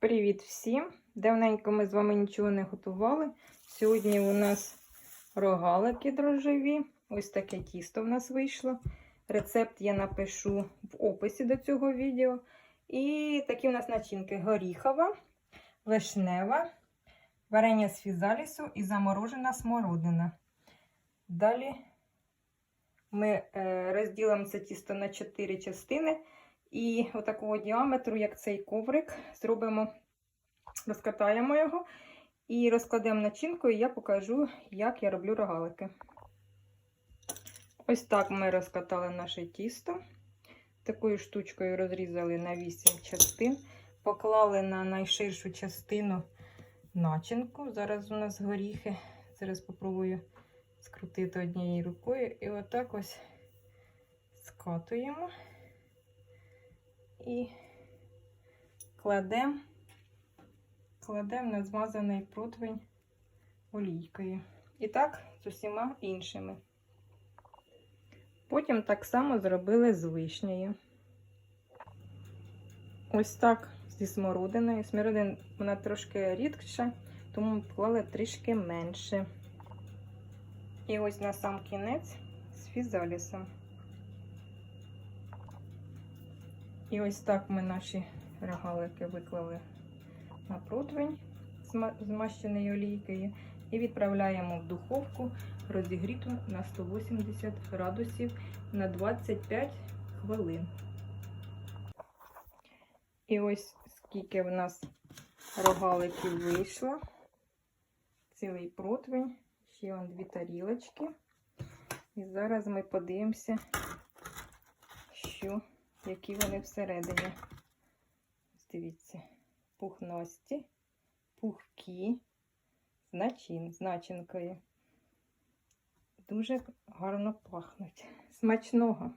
Привіт всім! Давненько ми з вами нічого не готували. Сьогодні у нас рогалики дрожжеві. Ось таке тісто в нас вийшло. Рецепт я напишу в описі до цього відео. І такі у нас начинки: горіхова, вишнева, варення з фізалісу і заморожена смородина. Далі ми е, розділимо це тісто на 4 частини. І отакого діаметру, як цей коврик, зробимо, розкатаємо його і розкладемо начинку, і я покажу, як я роблю рогалики. Ось так ми розкатали наше тісто. Такою штучкою розрізали на 8 частин, поклали на найширшу частину начинку. Зараз у нас горіхи. Зараз спробую скрутити однією рукою. І отак ось скатуємо і кладемо кладем на змазаний противень олійкою. І так з усіма іншими. Потім так само зробили з вишнею. Ось так зі смородиною. Смородина вона трошки рідкіша, тому поклали трішки менше. І ось на сам кінець з фізалісом. І ось так ми наші рогалики виклали на противень, змащений олійкою, і відправляємо в духовку розігріту на 180 градусів на 25 хвилин. І ось скільки в нас рогаликів вийшло. Цілий противень, ще вон дві тарілочки. І зараз ми подивимося, що які вони всередині. Дивіться, пухності, пухкі, з начин. Дуже гарно пахнуть. Смачного!